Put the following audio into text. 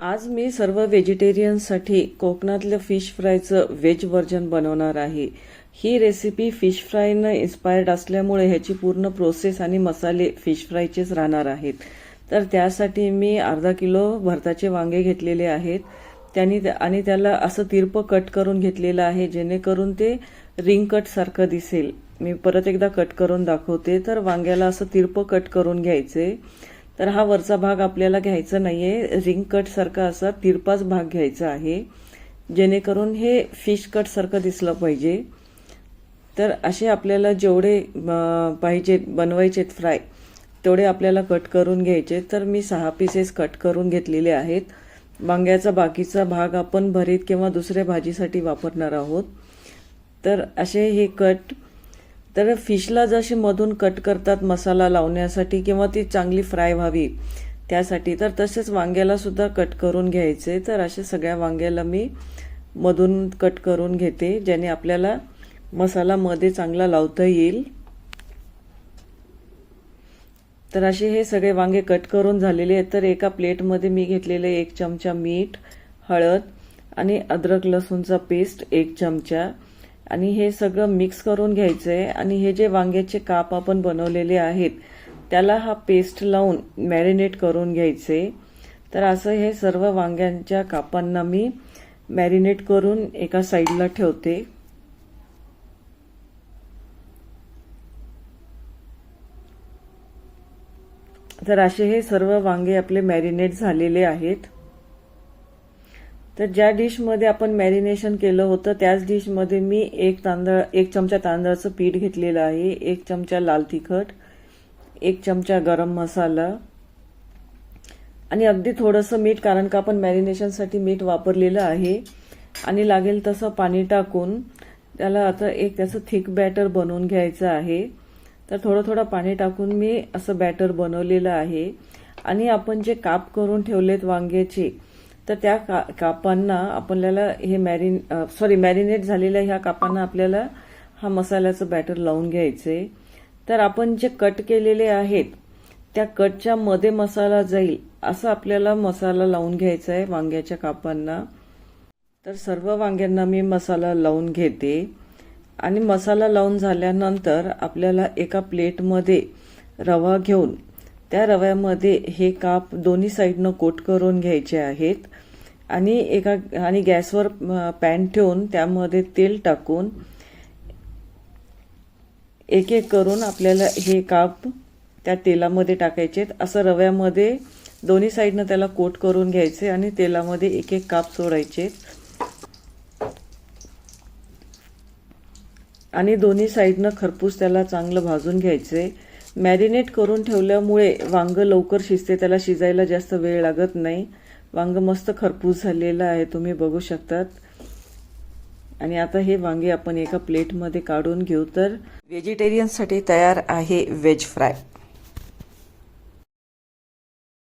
आज मी सर्व व्हेजिटेरियनसाठी कोकणातलं फिश फ्रायचं व्हेज व्हर्जन बनवणार आहे. ही रेसिपी फिश फ्रायनं इन्स्पायर्ड असल्यामुळे ह्याची पूर्ण प्रोसेस आणि मसाले फिश फ्रायचेच राहणार आहेत. तर त्यासाठी मी अर्धा किलो भरताचे वांगे घेतलेले आहेत. त्यांनी आणि त्याला असं तिरपं कट करून घेतलेलं आहे जेणेकरून ते रिंग कट सारखं दिसेल. मी परत एकदा कट करून दाखवते. तर वांग्याला असं तिरपं कट करून घ्यायचे. तर हा वरचा भाग आपल्याला घ्यायचा नाही आहे रिंग कटसारखा असा तिरपाच भाग घ्यायचा आहे. जेणेकरून हे फिश कटसारखं दिसलं पाहिजे. तर असे आपल्याला जेवढे अं, पाहिजेत बनवायचेत फ्राय तेवढे आपल्याला कट करून घ्यायचे. तर मी सहा पीसेस कट करून घेतलेले आहेत. वांग्याचा बाकीचा भाग आपण भरीत किंवा दुसऱ्या भाजीसाठी वापरणार आहोत. तर असे हे कट तर फिशला जसे मधून कट करतात मसाला लावण्यासाठी किंवा ती चांगली फ्राय व्हावी त्यासाठी तर तसेच वांग्याला सुद्धा कट करून घ्यायचे. तर असे सगळ्या वांग्याला मी मधून कट करून घेते ज्याने आपल्याला मसाला मध्ये चांगला लावता येईल. तर असे हे सगळे वांगे कट करून झालेले आहेत. तर एका प्लेटमध्ये मी घेतलेले एक चमचा मीठ हळद आणि अद्रक लसूणचा पेस्ट एक चमचा. आणि हे सगळं मिक्स करून घ्यायचं आहे आणि हे जे वांग्याचे काप आपण बनवलेले आहेत त्याला हा पेस्ट लावून मॅरिनेट करून घ्यायचे. तर असं हे सर्व वांग्यांच्या कापांना मी मॅरिनेट करून एका साईडला ठेवते. तर असे हे सर्व वांगे आपले मॅरिनेट झालेले आहेत. तर ज्या डिशमध्ये आपण मॅरिनेशन केलं होतं त्याच डिशमध्ये मी एक तांदळ एक चमचा तांदळाचं पीठ घेतलेलं आहे एक चमचा लाल तिखट एक चमचा गरम मसाला आणि अगदी थोडंसं मीठ कारण का आपण मॅरिनेशनसाठी मीठ वापरलेलं आहे आणि लागेल तसं पाणी टाकून त्याला आता एक त्याचं थिक बॅटर बनवून घ्यायचं आहे. तर थोडं थोडं पाणी टाकून मी असं बॅटर बनवलेलं आहे. आणि आपण जे काप करून ठेवलेत वांग्याचे तर त्या का कापांना आपल्याला हे मॅरिन सॉरी मॅरिनेट झालेल्या ह्या कापांना आपल्याला हा मसाल्याचं बॅटर लावून घ्यायचे. तर आपण जे कट केलेले आहेत त्या कटच्या मध्ये मसाला जाईल असं आपल्याला मसाला लावून घ्यायचा आहे वांग्याच्या कापांना. तर सर्व वांग्यांना मी मसाला लावून घेते. आणि मसाला लावून झाल्यानंतर आपल्याला एका प्लेटमध्ये रवा घेऊन त्या रव्यामध्ये हे काप दोन्ही साईडनं कोट करून घ्यायचे आहेत. आणि एका आणि गॅसवर पॅन ठेवून त्यामध्ये तेल टाकून एक एक करून आपल्याला हे काप त्या तेलामध्ये टाकायचे असं रव्यामध्ये दोन्ही साईडनं त्याला कोट करून घ्यायचे आणि तेलामध्ये एक एक काप सोडायचे आणि दोन्ही साईडनं खरपूस त्याला चांगलं भाजून घ्यायचे. मॅरिनेट करून ठेवल्यामुळे वांग लवकर शिजते त्याला शिजायला जास्त वेळ लागत नाही. वांग मस्त खरपूस झालेलं आहे तुम्ही बघू शकतात. आणि आता हे वांगे आपण एका प्लेटमध्ये काढून घेऊ. तर व्हेजिटेरियनसाठी तयार आहे व्हेज फ्राय.